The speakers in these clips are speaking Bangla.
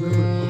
River.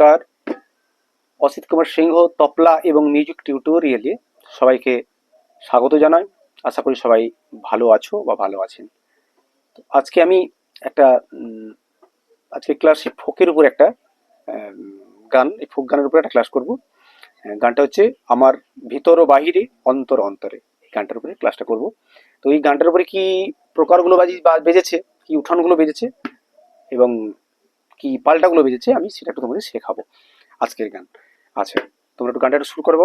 নমস্কার। অসিত কুমার সিংহ, তপলা এবং মিউজিক টিউটোরিয়ালে সবাইকে স্বাগত জানাই। আশা করি সবাই ভালো আছো বা ভালো আছেন। আজকে আমি একটা আজকে ক্লাসে ফোকের উপর একটা গান, এই ফোক গানের উপর একটা ক্লাস করব। হ্যাঁ, গানটা হচ্ছে আমার ভিতর ও বাহিরে, অন্তর অন্তরে। এই গানটার উপরে ক্লাসটা করব। তো এই গানটার উপরে কি প্রকারগুলো বাজি বেজেছে? কি উঠানগুলো বেজেছে? এবং কি পাল্টাগুলো বেজেছে, আমি সেটা একটু তোমাদের শেখাবো। আজকের গান। আচ্ছা তোমরা একটু গানটা একটু শুরু করব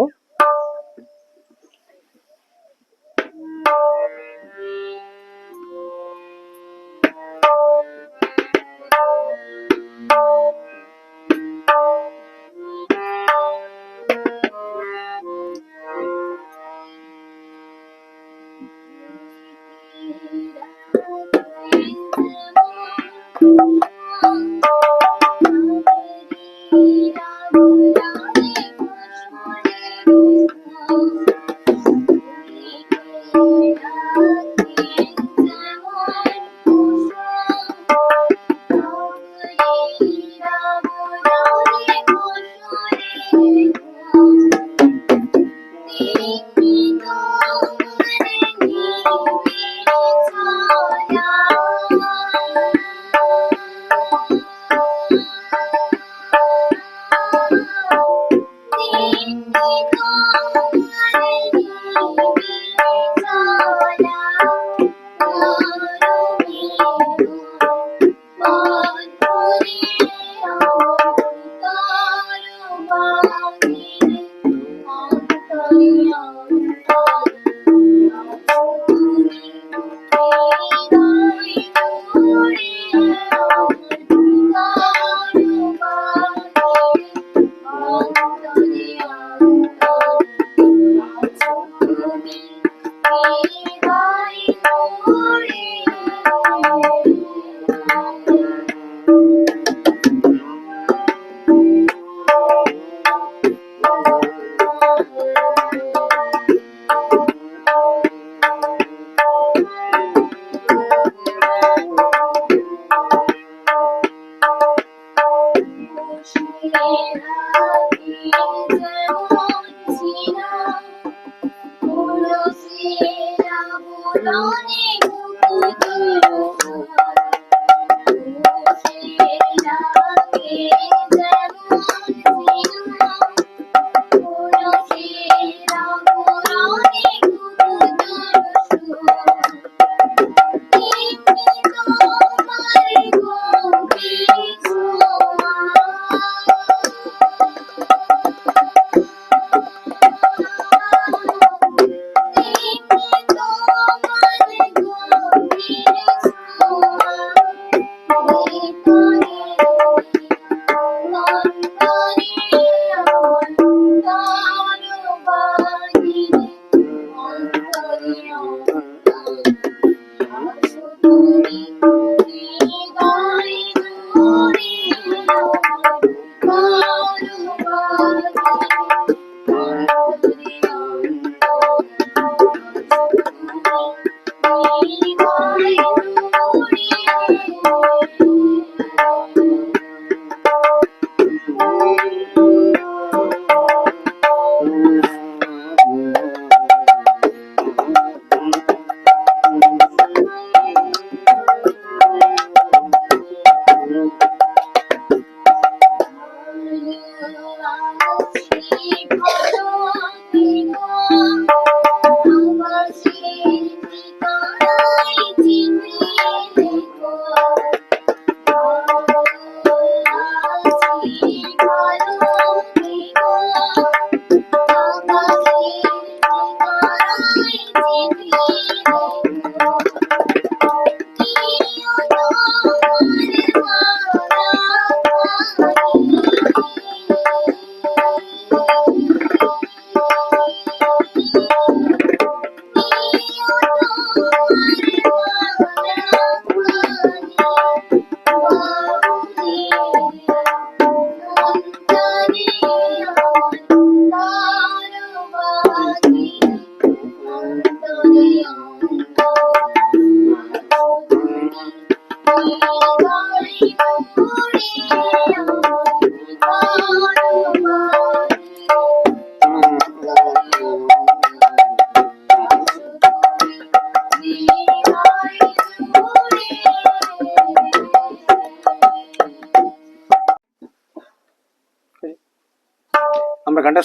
ಭೂಮಿ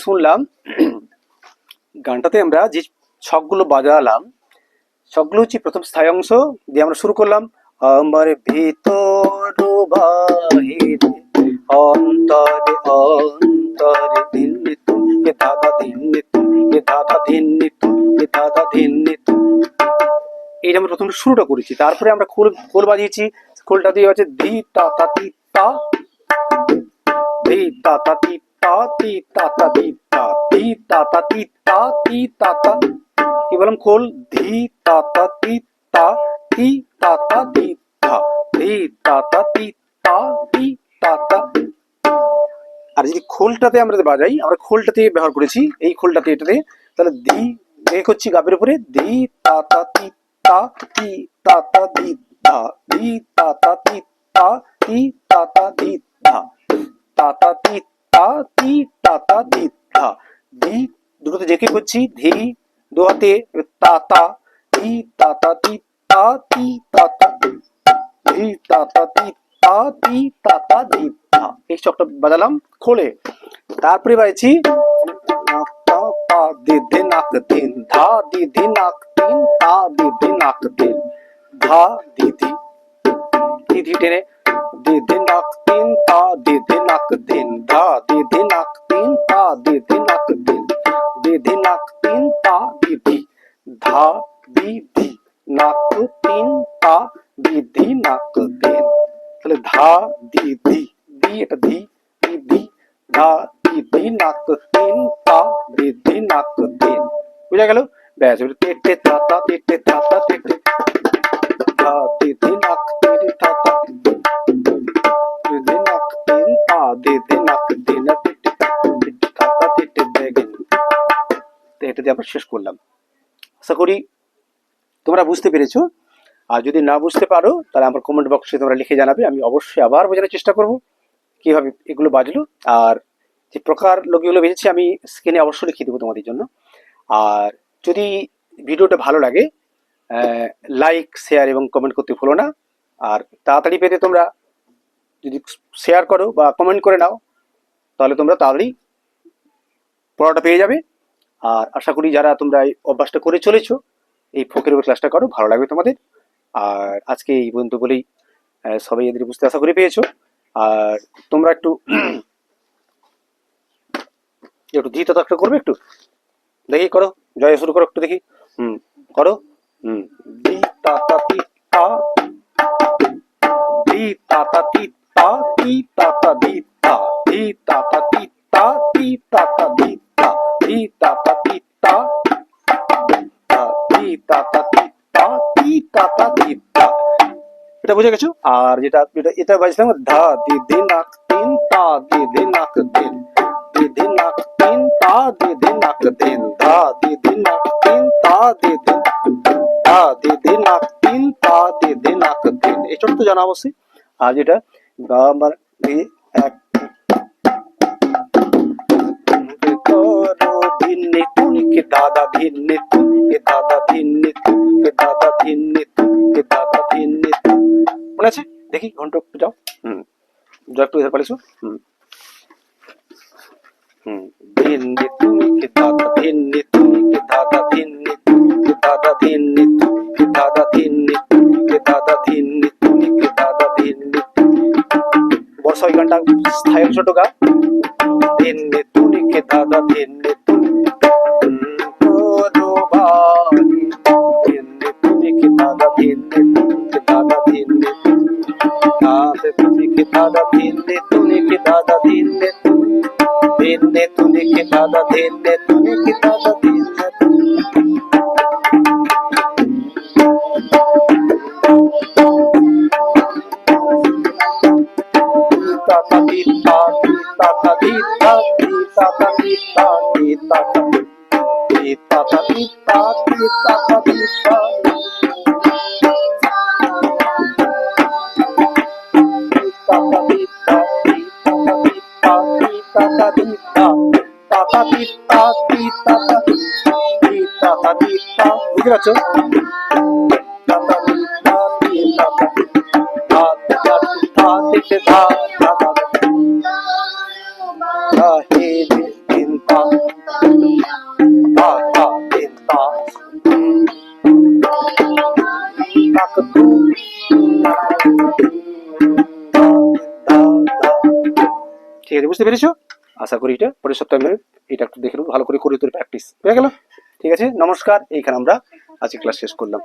শুনলাম, গানটাতে আমরা যে ছকগুলো বাজালাম, ছকগুলো হচ্ছে প্রথম স্থায়ী অংশ দিয়ে আমরা শুরু করলাম, আমার ভিতর বাহিরে, অন্তরে অন্তরে দিন তুমি দাদা দিন তুমি দাদা দিন তুমি দাদা দিন তুমি এই আমরা প্রথম শুরুটা করেছি। তারপরে আমরা খোল খোল বাজিয়েছি, খোলটা দিয়ে হচ্ছে ধি তা তা তি তা ধি তা তা তি তা তি তা তা ধি তা ধি তা তা তি তা তি তা তা কি বললাম খোল ধি তা তা তি তা তি তা তা ধি তা ধি তা তা তি তা তি তা তা আর যদি খোলটাতে আমরা বাজাই, আমরা খোলটাতে ব্যবহার করেছি, এই খোলটাতে, এটাতে, তাহলে ধি এক হচ্ছে গাবের উপরে ধি তা তা, তি তা তি, তা তা ধি ধা ধি তা তা, তি তা তি, তা তা ধি ধা, তা তা, তি তা, তি, তা তা ধি ধা ধি দুটোতে যে কি করছি? ধি দু হাতে তা তা ধি তা তা, তি তা তি, তা তা ধি, তা তা, তি তা তি, তা তা ধি ধা এই চকটা বাজালাম, খোলে। তারপরে বাজছি দি দি, নাক দিন ধা, দি দি, নাক, তিন, তা, দি দি, নাক দিন ধা, দি দি। দি দি টেনে দি দি নাক তিন তা দি দি নাক দিন ধা দি দি নাক তিন তা দি দি নাক দিন দি দি নাক তিন তা দি দি ধা দি দি নাক তিন তা দি দি নাক দিন তাহলে ধা দি দি দি এটা দি দি দি ধা দি দি নাক তিন তা দি দি নাক দিন বুঝা গেল ব্যাস এবার তে তে তা তা এটা দিয়ে আমরা শেষ করলাম। আশা করি তোমরা বুঝতে পেরেছ। আর যদি না বুঝতে পারো, তাহলে আমার কমেন্ট বক্সে তোমরা লিখে জানাবে। আমি অবশ্যই আবার বোঝানোর চেষ্টা করব কীভাবে এগুলো বাজলো। আর যে প্রকার লোকগুলো বেজেছে আমি স্ক্রিনে অবশ্যই লিখে দেবো তোমাদের জন্য। আর যদি ভিডিওটা ভালো লাগে লাইক শেয়ার এবং কমেন্ট করতে ভুলো না। আর তাড়াতাড়ি পেতে তোমরা যদি শেয়ার করো বা কমেন্ট করে নাও, তাহলে তোমরা তাড়াতাড়ি পড়াটা পেয়ে যাবে। আর আশা করি যারা তোমরা এই অভ্যাসটা করে চলেছো, এই ফোকের উপর ক্লাসটা করো, ভালো লাগবে তোমাদের। আর আজকে এই পর্যন্ত বলেই সবাই এদের বুঝতে আশা করে পেয়েছ। আর তোমরা একটু একটু ধীর একটা করবে একটু? দেখি করো, জয় শুরু করো একটু দেখি। হুম, করো। হুম দি তা দি দি তা দি তা তা তা তি তা তা, তা তা তি তা তি তা তা দি তা এটা বুঝে গেছো? আর যেটা এটা এটা বাজছিলাম ধা দি দি নাক তিন তা দি দি নাক তিন। দি দি নাক তিন তা দি দি নাক তিন। ধা দি দি নাক তিন তা দি দি ধা দি দি নাক তিন তা দি দি নাক তিন। এই ছোট্ট জানা অবশ্যই আর যেটা গা আমার টুনিকে দাদা ধিন্নি তুকে দাদা ধিন্নি তুকে দাদা ধিন্নি তুকে দাদা ধিন্নি তু মনে আছে দেখি ঘণ্টা একটু যাও হুম যাও একটু এধার পালিয়েছো হুম হুম ধিন্নি তুকে দাদা ধিন্নি তুকে দাদা ধিন্নি তুকে দাদা ধিন্নি তুকে দাদা ধিন্নি তুকে দাদা ধিন্নি তুকে দাদা ধিন্নি বর্ষা ওই গানটা স্থায়ী ছোট গা ধিন্নি তুনিকে দাদা ধিন্নি তুনি दादा धीरे तूने के दादा धीरे तू धीरे तूने के दादा धीरे तूने के दादा धीरे Tata Tita Tata Tita Tita Tita Tita Tita Tita Tita Tita Tita তিতা তিতা তিতা তিতা বুঝতে পারছ ঠিক আছে বুঝতে পেরেছ? আশা করি এটা পরের সপ্তাহে আমি এটা একটু দেখে ভালো করে করে তোর প্র্যাকটিস হয়ে গেল? ঠিক আছে, নমস্কার, এইখানে আমরা আজকে ক্লাস শেষ করলাম।